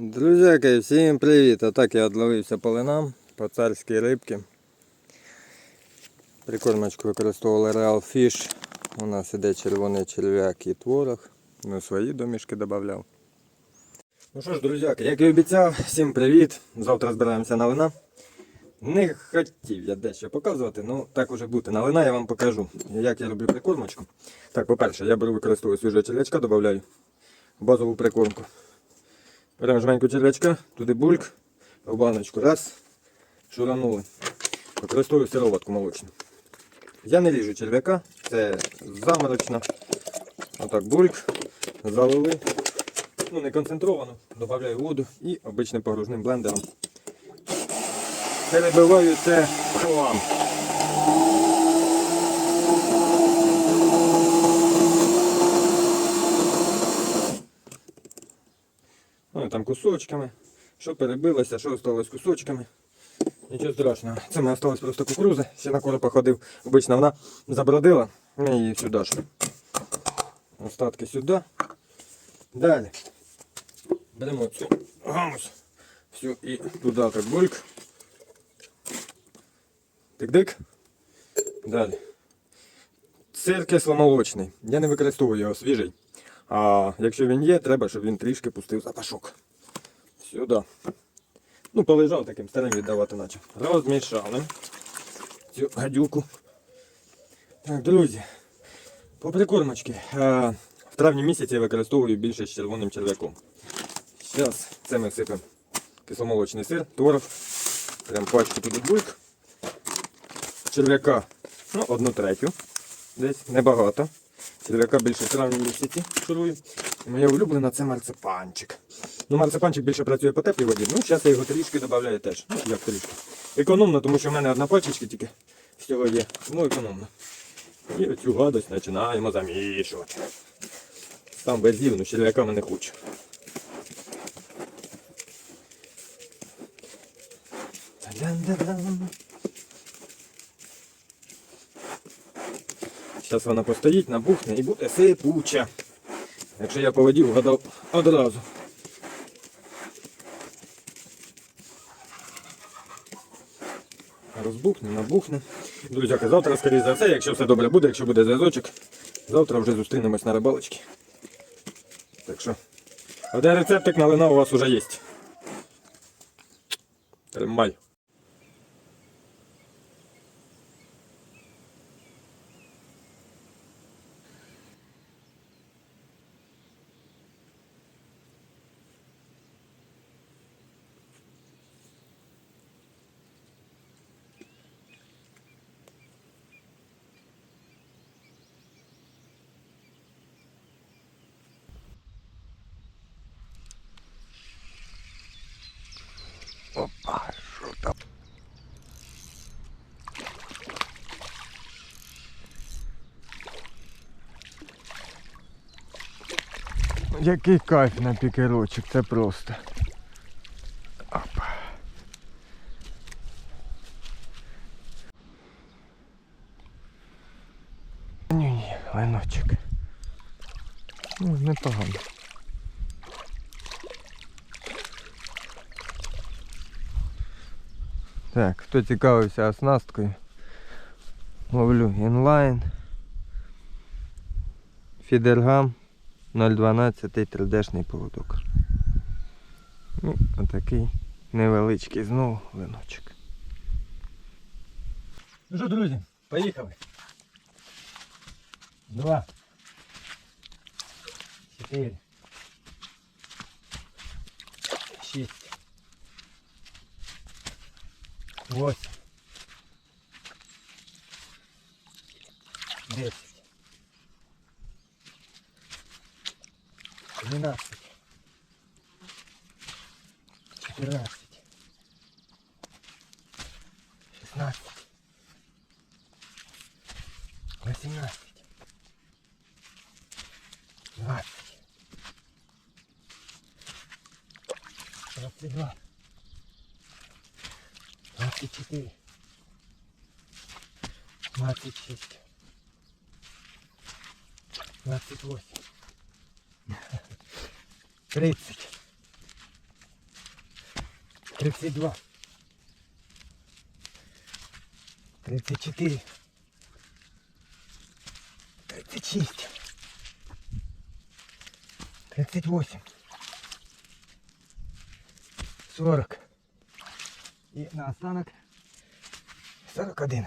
Друзяки, всім привіт! Отак я одловився по линам, по царській рибки. Прикормочку використовували Real Fish. У нас іде червоний черв'як і творог. Ну, свої домішки додавав. Ну що ж, друзяки, як і обіцяв, всім привіт! Завтра збираємося на лина. Не хотів я дещо показувати, ну так уже бути. На лина я вам покажу, як я роблю прикормочку. Так, по-перше, я беру використовую свіжого черв'ячка, додаю базову прикормку. Беремо жменьку черв'ячка, туди бульк, в баночку. Раз, шуранули. Використовую сироватку молочну. Я не ріжу черв'яка, це заморочно. Отак бульк, залили. Ну, не концентровано, додаю воду і обичним погружним блендером. Перебиваю це в хлам. Кусочками. Що перебилося, що осталось кусочками. Нічого страшного. Це ми осталось просто кукуруза. Ще на коропа ходив. Обично вона забродила. Ми її сюди ж. Остатки сюди. Далі. Беремо цю гамус. Всю і туди так бульк. Тик-дик. Далі. Сир кисломолочний. Я не використовую його свіжий. А якщо він є, треба, щоб він трішки пустив запашок. Сюди. Ну, полежав таким старим віддавати наче. Розмішали цю гадюку. Так, друзі, по прикормочці. Е, В травні місяці я використовую більше з червоним черв'яком. Зараз це ми сипемо кисломолочний сир, творог. Прям пачку туди бульк. Черв'яка, ну, одну третю. Десь небагато. Черв'яка більше в травні місяці шурую. Моя улюблена це марципанчик. Ну, марципанчик більше працює по теплій воді. Ну, зараз я його трішки додаю теж. Ну, як трішки. Економно, тому що в мене одна пачечка тільки всього є. Тому економно. І оцю гадость починаємо замішувати. Сам без дів, ну черв'яками не хочу. Та-дам-дам-дам. Зараз вона постоїть, набухне і буде сипуча. Якщо я по воді вгадав одразу. Розбухне, набухне. Друзяки, завтра, скоріше за все, якщо все добре буде, якщо буде зв'язочок, завтра вже зустрінемось на рибалочці. Так що, один рецептик на лина у вас вже є. Тримай. Що там? Який кайф на пікерочок, це просто. Опа. Ні, линочок. Ну, непогано. Так, хто цікавився оснасткою, ловлю інлайн. Фідергам 012 3D-шний поводок. Ну, отакий невеличкий знову линочок. Ну що, друзі, поїхали. Два. Чотири. Шість. 8. 10. 12. 14. 16. 18. 20. 22 аппетитный. Двадцать шесть. Двадцать восемь. Тридцать. Тридцать два. Тридцать четыре. Тридцать шесть. Тридцать восемь. Сорок. І на останок 41.